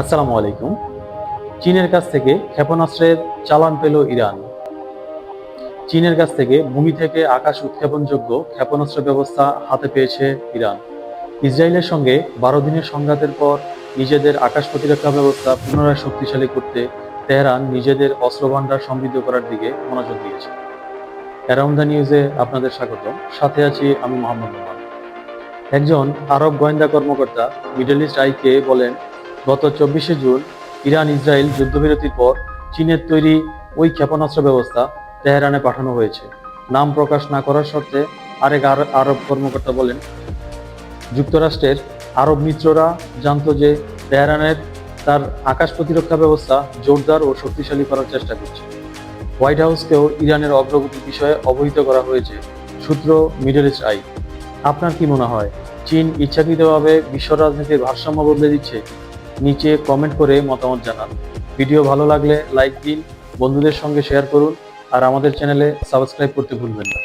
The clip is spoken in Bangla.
আসসালামু আলাইকুম। চীনের কাছ থেকে ক্ষেপণাস্ত্রের চালান পেল ইরান। চীনের কাছ থেকে ভূমি থেকে আকাশ উৎক্ষেপণযোগ্য ক্ষেপণাস্ত্র ব্যবস্থা হাতে পেয়েছে ইরান। ইসরায়েলের সঙ্গে বারো দিনের সংঘাতের পর নিজেদের আকাশ প্রতিরক্ষা ব্যবস্থা পুনরায় শক্তিশালী করতে তেহরান নিজেদের অস্ত্রভান্ডার সমৃদ্ধ করার দিকে মনোযোগ দিয়েছে। অ্যারাউন্ড দ্য নিউজে আপনাদের স্বাগত সাথে আছি আমি মোহাম্মদ একজন আরব গোয়েন্দা কর্মকর্তা মিডল ইস্ট আইকে বলেন গত চব্বিশে জুন ইরান ইসরায়েল যুদ্ধবিরতির পর চীনের তৈরি ওই ক্ষেপণাস্ত্র ব্যবস্থা তেহরানে পাঠানো হয়েছে। নাম প্রকাশ না করার শর্তে আরেক আরব কর্মকর্তা বলেন, যুক্তরাষ্ট্রের আরব মিত্ররা জানতো যে তেহরানের তার আকাশ প্রতিরক্ষা ব্যবস্থা জোরদার ও শক্তিশালী করার চেষ্টা করছে। হোয়াইট হাউসকেও ইরানের অগ্রগতির বিষয়ে অবহিত করা হয়েছে, সূত্র মিডল ইস্ট আই। আপনার কি মনে হয়, চীন ইচ্ছাকৃতভাবে বিশ্ব রাজনীতির ভারসাম্য বদলে দিচ্ছে নিচে কমেন্ট করে মতামত জানান। ভিডিও ভালো লাগলে লাইক দিন, বন্ধুদের সঙ্গে শেয়ার করুন, আর আমাদের চ্যানেলে সাবস্ক্রাইব করতে ভুলবেন না।